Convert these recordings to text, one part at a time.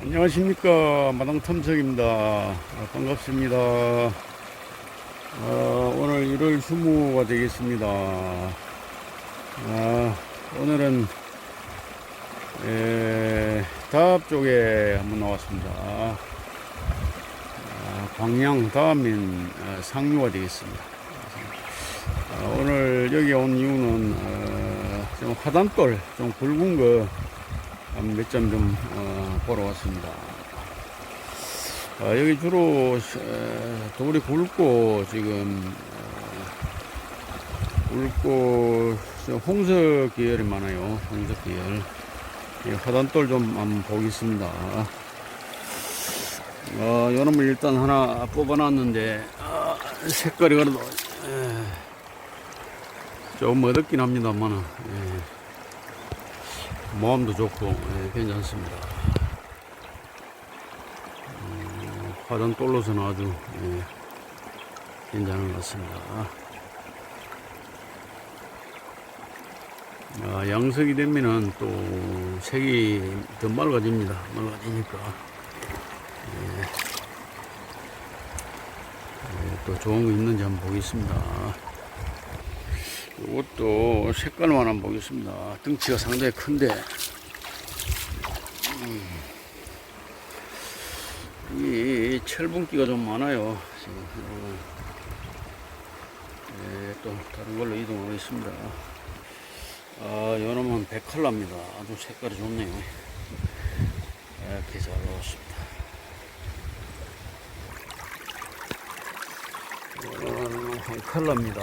안녕하십니까. 마당탐색입니다. 아, 반갑습니다. 아, 오늘 1월 20가 되겠습니다. 아, 오늘은 에, 다합 쪽에 한번 나왔습니다. 아, 광양 다음인 아, 상류가 되겠습니다. 아, 오늘 여기 온 이유는 어, 좀 화단돌 좀 굵은 거 몇점좀 어, 보러 왔습니다. 아, 여기 주로 어, 돌이 굵고 지금 어, 굵고 저 홍석 계열이 많아요. 홍석 계열. 예, 화단돌 좀 한번 보겠습니다. 어, 요놈을 일단 하나 뽑아놨는데 아, 색깔이 그래도 에, 좀 어둡긴 합니다만 예. 모함도 좋고 예, 괜찮습니다. 화단 돌로서는 아주 예, 괜찮은 것 같습니다. 아, 양석이 되면은 또 색이 더 맑아집니다. 맑아지니까 예, 예, 또 좋은 거 있는지 한번 보겠습니다. 이것도 색깔만 한번 보겠습니다. 등치가 상당히 큰데, 음, 이 철분기가 좀 많아요. 지금 네, 또 다른 걸로 이동하겠습니다. 아, 요놈은 백컬러입니다. 아주 색깔이 좋네요. 이렇게 잘 나왔습니다. 한 컬러입니다.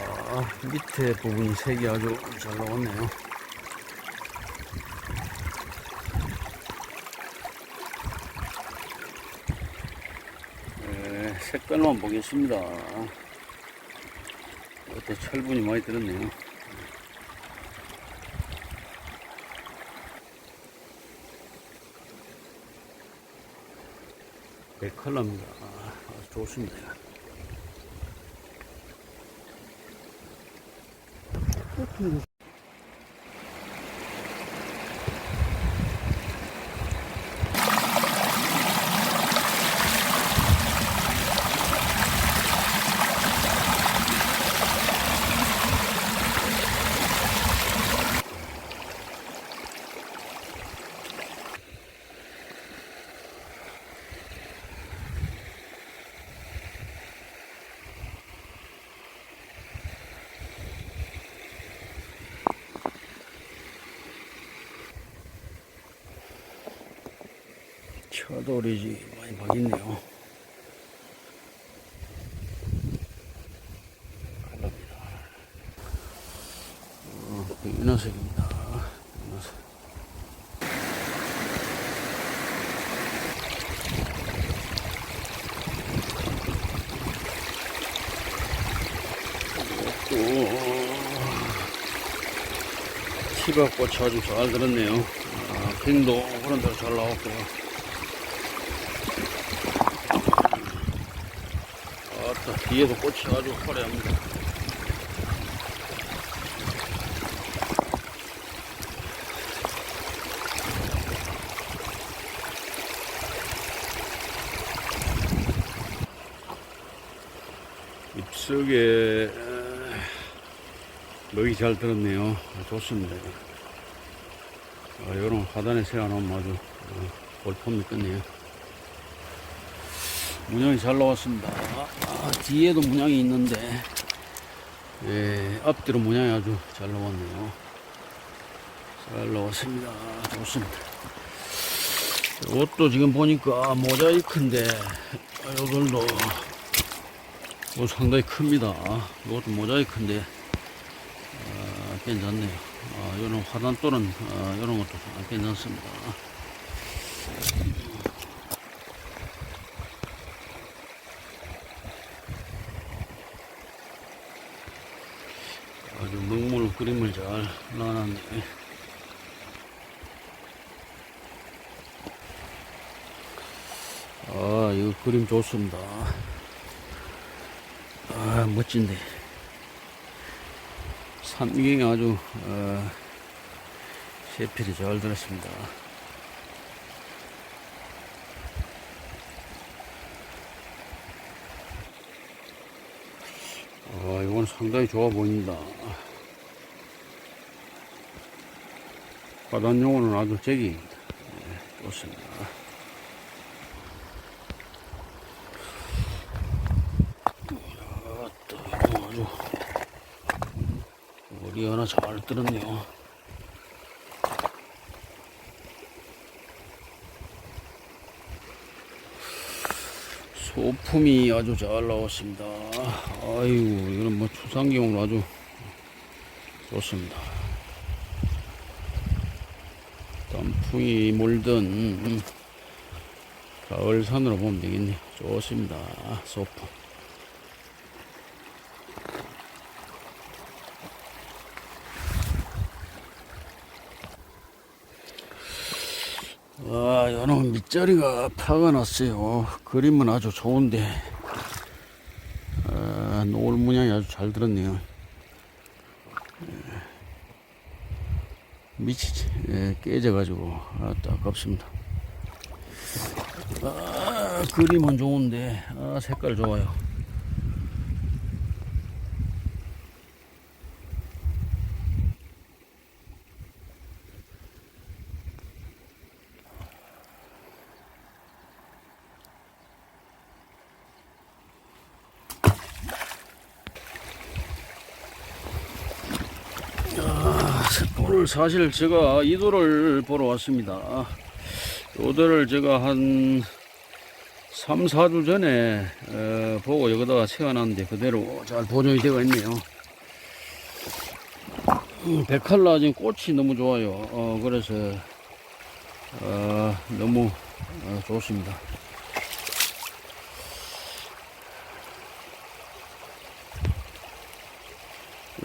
밑에 부분이 색이 아주 잘 나왔네요. 네, 색깔만 보겠습니다. 이것도 철분이 많이 들었네요. 네, 컬러입니다. 아, 좋습니다. 차돌이지 많이 박있네요. 갈랍니다. 어, 윤화색입니다. 윤화색. 또 치박꽃이 아주 잘 들었네요. 아, 빙도 그런 대로 잘 나왔고요. 아따, 뒤에도 꽃이 아주 화려합니다. 잎속에 에, 먹이 잘 들었네요. 좋습니다. 아, 이런 화단에 세워놓으면 아주 어, 볼품이 끝네요. 문양이 잘 나왔습니다. 아, 뒤에도 문양이 있는데, 예, 앞뒤로 문양이 아주 잘 나왔네요. 잘 나왔습니다. 좋습니다. 옷도 지금 보니까 모자이크인데, 아, 요들도 뭐 상당히 큽니다. 이것도 모자이크인데, 아, 괜찮네요. 아, 요런 화단 또는, 아, 요런 것도 괜찮습니다. 그림을 잘 올라가놨네. 아, 이거 그림 좋습니다. 아, 멋진데. 산경이 아주, 어, 세필이 잘 들었습니다. 아, 이건 상당히 좋아 보입니다. 바단용어는 아주 제기입니다. 네, 좋습니다. 아주 머리 하나 잘 들었네요. 소품이 아주 잘 나왔습니다. 아이고, 이건 뭐 추상경으로 아주 좋습니다. 단풍이 몰든 가을산으로 보면 되겠네요. 좋습니다. 소품. 아, 이놈 밑자리가 파가 났어요. 그림은 아주 좋은데, 아, 노을 문양이 아주 잘 들었네요. 밑이 예, 깨져가지고, 아, 아깝습니다. 아, 그림은 좋은데, 아, 색깔 좋아요. 오늘 사실 제가 이도를 보러 왔습니다. 이도를 제가 한 3, 4주 전에 어, 보고 여기다가 세워놨는데 그대로 잘 보존이 되어 있네요. 음, 백칼라 지금 꽃이 너무 좋아요. 어, 그래서 어, 너무 어, 좋습니다.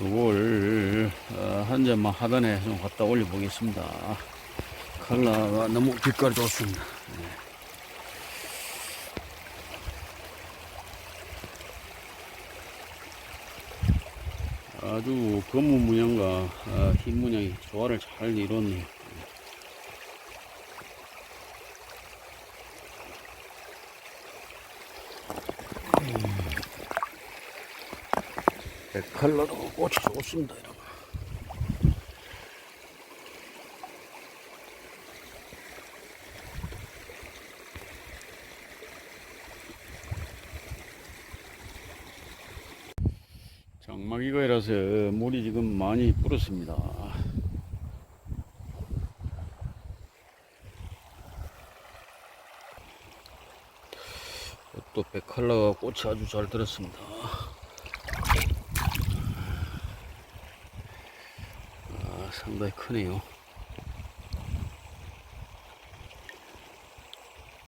요걸 어, 한 점만 하단에 좀 갖다 올려 보겠습니다. 컬러가 너무 빛깔이 좋습니다. 네. 아주 검은 문양과 어, 흰 문양이 조화를 잘 이뤘네요. 컬러도 꽃이 좋습니다. 장마기가이라서 물이 지금 많이 불었습니다. 또 백칼라가 꽃이 아주 잘 들었습니다. 아, 상당히 크네요.